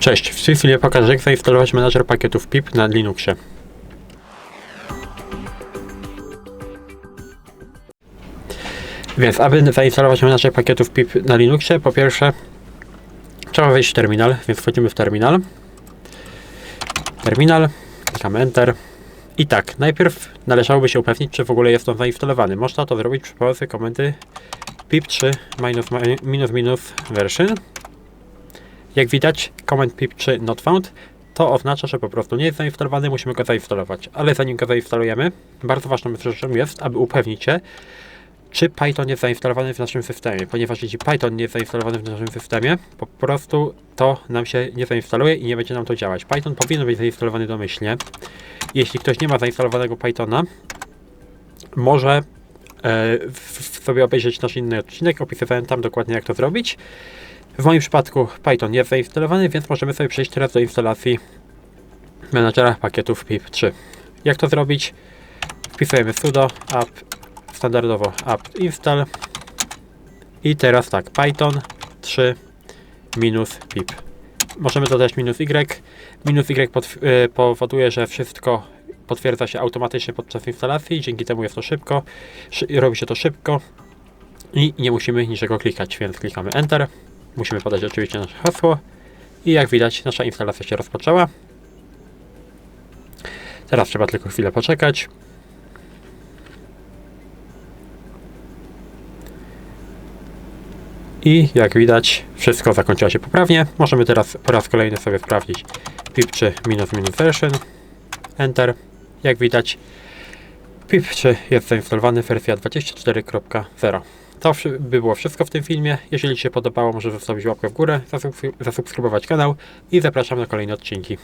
Cześć, w tym filmie pokażę jak zainstalować menadżer pakietów PIP na Linuxie. Więc aby zainstalować menadżer pakietów PIP na Linuxie, po pierwsze trzeba wejść w terminal, więc wchodzimy w terminal. Terminal, klikamy Enter. I tak, najpierw należałoby się upewnić, czy w ogóle jest on zainstalowany. Można to zrobić przy pomocy komendy pip3 minus, minus minus version. Jak widać, comment pip3 not found to oznacza, że po prostu nie jest zainstalowany, musimy go zainstalować. Ale zanim go zainstalujemy, bardzo ważną rzeczą jest, aby upewnić się, czy Python jest zainstalowany w naszym systemie, ponieważ jeśli Python nie jest zainstalowany w naszym systemie, po prostu to nam się nie zainstaluje i nie będzie nam to działać. Python powinien być zainstalowany domyślnie. Jeśli ktoś nie ma zainstalowanego Pythona, może e, sobie obejrzeć nasz inny odcinek, opisywałem tam dokładnie jak to zrobić. W moim przypadku Python jest zainstalowany, więc możemy sobie przejść teraz do instalacji menadżera pakietów pip3. Jak to zrobić? Wpisujemy sudo app standardowo apt install i teraz tak python 3 minus pip możemy dodać minus y minus y y, powoduje, że wszystko potwierdza się automatycznie podczas instalacji dzięki temu jest to szybko szy, robi się to szybko i nie musimy niczego klikać, więc klikamy enter musimy podać oczywiście nasze hasło i jak widać nasza instalacja się rozpoczęła teraz trzeba tylko chwilę poczekać I jak widać, wszystko zakończyło się poprawnie. Możemy teraz po raz kolejny sobie sprawdzić pip3 minus minus version. Enter. Jak widać, pip3 jest zainstalowany wersja 24.0. To by było wszystko w tym filmie. Jeżeli Ci się podobało, może zostawić łapkę w górę, zasubskry- zasubskrybować kanał i zapraszam na kolejne odcinki.